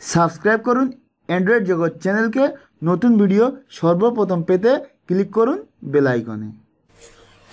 Subscribe করুন Android জগৎ চ্যানেলকে। নতুন ভিডিও সর্বপ্রথম পেতে ক্লিক করুন বেল আইকনে।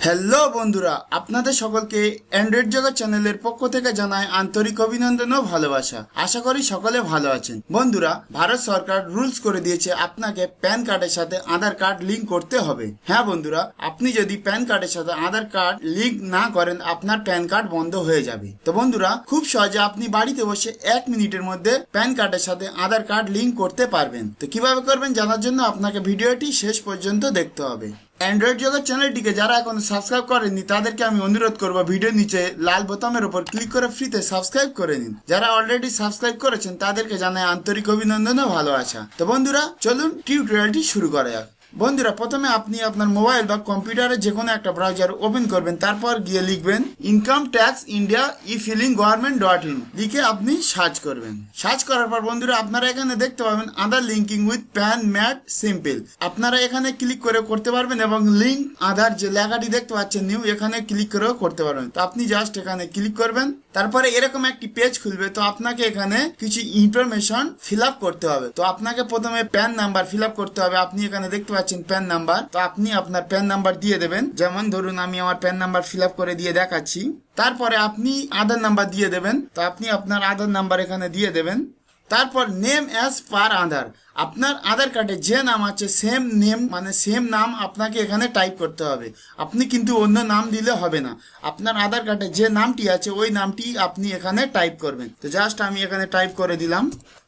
হ্যালো বন্ধুরা। আপনাদের সকলকে অ্যান্ড্রয়েড জগৎ চ্যানেলের পক্ষ থেকে জানায় আন্তরিক অভিনন্দন ও ভালোবাসা। আশা করি সকলে ভালো আছেন। বন্ধুরা, ভারত সরকার রুলস করে দিয়েছে আপনাকে প্যান কার্ডের সাথে আধার কার্ড লিঙ্ক করতে হবে। হ্যাঁ বন্ধুরা, আপনি যদি প্যান কার্ডের সাথে আধার কার্ড লিঙ্ক না করেন, আপনার প্যান কার্ড বন্ধ হয়ে যাবে। তো বন্ধুরা, খুব সহজে আপনি বাড়িতে বসে এক মিনিটের মধ্যে প্যান কার্ডের সাথে আধার কার্ড লিঙ্ক করতে পারবেন। তো কীভাবে করবেন জানার জন্য আপনাকে ভিডিওটি শেষ পর্যন্ত দেখতে হবে। অ্যান্ড্রয়েড জগৎ চ্যানেলটিকে যারা এখন সাবস্ক্রাইব করেননি, তাদেরকে আমি অনুরোধ করব ভিডিও নিচে লাল বোতামের উপর ক্লিক করে ফ্রিতে সাবস্ক্রাইব করে নিন। যারা অলরেডি সাবস্ক্রাইব করেছেন, তাদেরকে জানাই আন্তরিক অভিনন্দন ও ভালোবাসা। তো বন্ধুরা, চলুন টিউটোরিয়ালটি শুরু করা যাক। বন্ধুরা, প্রথমে আপনি আপনার মোবাইল বা কম্পিউটারে যে কোনো একটা ব্রাউজার ওপেন করবেন, তারপর গিয়ে লিখবেন income tax India e filing government dot in লিখে আপনি সার্চ করবেন। সার্চ করার পর বন্ধুরা, আপনারা এখানে দেখতে পাবেন আধার লিঙ্কিং উইথ প্যান ম্যাট সিম্পল আপনারা এখানে ক্লিক করে করতে পারবেন এবং লিঙ্ক আধার যে লেখাটি দেখতে পাচ্ছেন নিউ এখানে ক্লিক করেও করতে পারবেন। তো আপনি জাস্ট এখানে ক্লিক করবেন তারপরে এরকম একটি পেজ খুলবে, তো আপনাকে এখানে কিছু ইনফরমেশন ফিল আপ করতে হবে। তো আপনাকে প্রথমে প্যান নাম্বার ফিল আপ করতে হবে। আপনি এখানে দেখতে পাচ্ছেন প্যান নাম্বার তো আপনি আপনার প্যান নাম্বার দিয়ে দেবেন। যেমন ধরুন, আমি আমার প্যান নাম্বার ফিল আপ করে দিয়ে দেখাচ্ছি। তারপরে আপনি আধার নাম্বার দিয়ে দেবেন। তো আপনি আপনার আধার নাম্বার এখানে দিয়ে দেবেন। তারপর নেম অ্যাজ পার আধার আপনার আধার কার্ডে যে নাম আছে সেম নেম মানে সেম নাম আপনাকে এখানে টাইপ করতে হবে। আপনি কিন্তু অন্য নাম দিলে হবে না। আপনার আধার কার্ডে যে নামটি আছে, ওই নামটি আপনি এখানে টাইপ করবেন। তো জাস্ট আমি এখানে টাইপ করে দিলাম।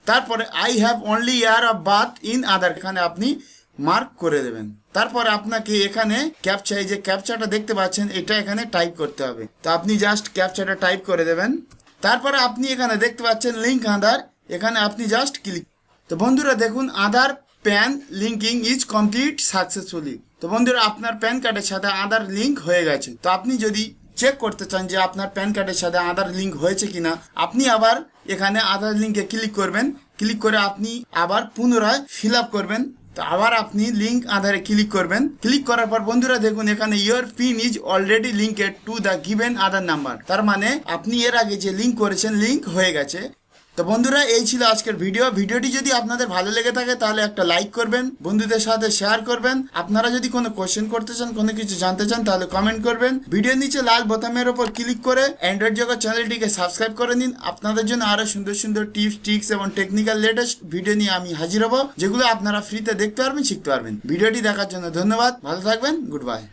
তারপরে I have only year of birth in Aadhaar এখানে আপনি মার্ক করে দেবেন। তারপর আপনাকে এখানে ক্যাপচা এই যে ক্যাপচাটা দেখতে পাচ্ছেন, এটা এখানে টাইপ করতে হবে। তো আপনি জাস্ট ক্যাপচাটা টাইপ করে দেবেন। তারপরে আপনি এখানে দেখতে পাচ্ছেন লিঙ্ক আধার এখানে আপনি জাস্ট ক্লিক তো বন্ধুরা দেখুন, Aadhaar, PAN linking is complete successfully তো বন্ধুরা, আপনার প্যান কার্ডের সাথে আধার লিঙ্ক হয়ে গেছে। তো আপনি যদি চেক করতে চান যে আপনার প্যান কার্ডের সাথে আধার লিঙ্ক হয়েছে কিনা, আপনি আবার এখানে আধার লিঙ্কে ক্লিক করবেন। ক্লিক করে আপনি আবার পুনরায় ফিল করবেন। তো আবার আপনি লিঙ্ক আধারে ক্লিক করবেন। ক্লিক করার পর বন্ধুরা দেখুন, এখানে your PAN is already linked to the given Aadhaar number তার মানে আপনি এর আগে যে লিঙ্ক করেছেন লিঙ্ক হয়ে গেছে। তো বন্ধুরা, এই ছিল আজকের ভিডিও ভিডিওটি যদি আপনাদের ভালো লেগে থাকে, তাহলে একটা লাইক করবেন, বন্ধুদের সাথে শেয়ার করবেন। আপনারা যদি কোনো কোয়েশ্চেন করতে চান, কোনো কিছু জানতে চান, তাহলে কমেন্ট করবেন। ভিডিওর নিচে লাল বোতামের ওপর ক্লিক করে অ্যান্ড্রয়েড জগৎ চ্যানেলটিকে সাবস্ক্রাইব করে নিন। আপনাদের জন্য আরও সুন্দর সুন্দর টিপস ট্রিক্স এবং টেকনিক্যাল লেটেস্ট ভিডিও নিয়ে আমি হাজির হব, যেগুলো আপনারা ফ্রিতে দেখতে পারবেন, শিখতে পারবেন। ভিডিওটি দেখার জন্য ধন্যবাদ। ভালো থাকবেন। Good bye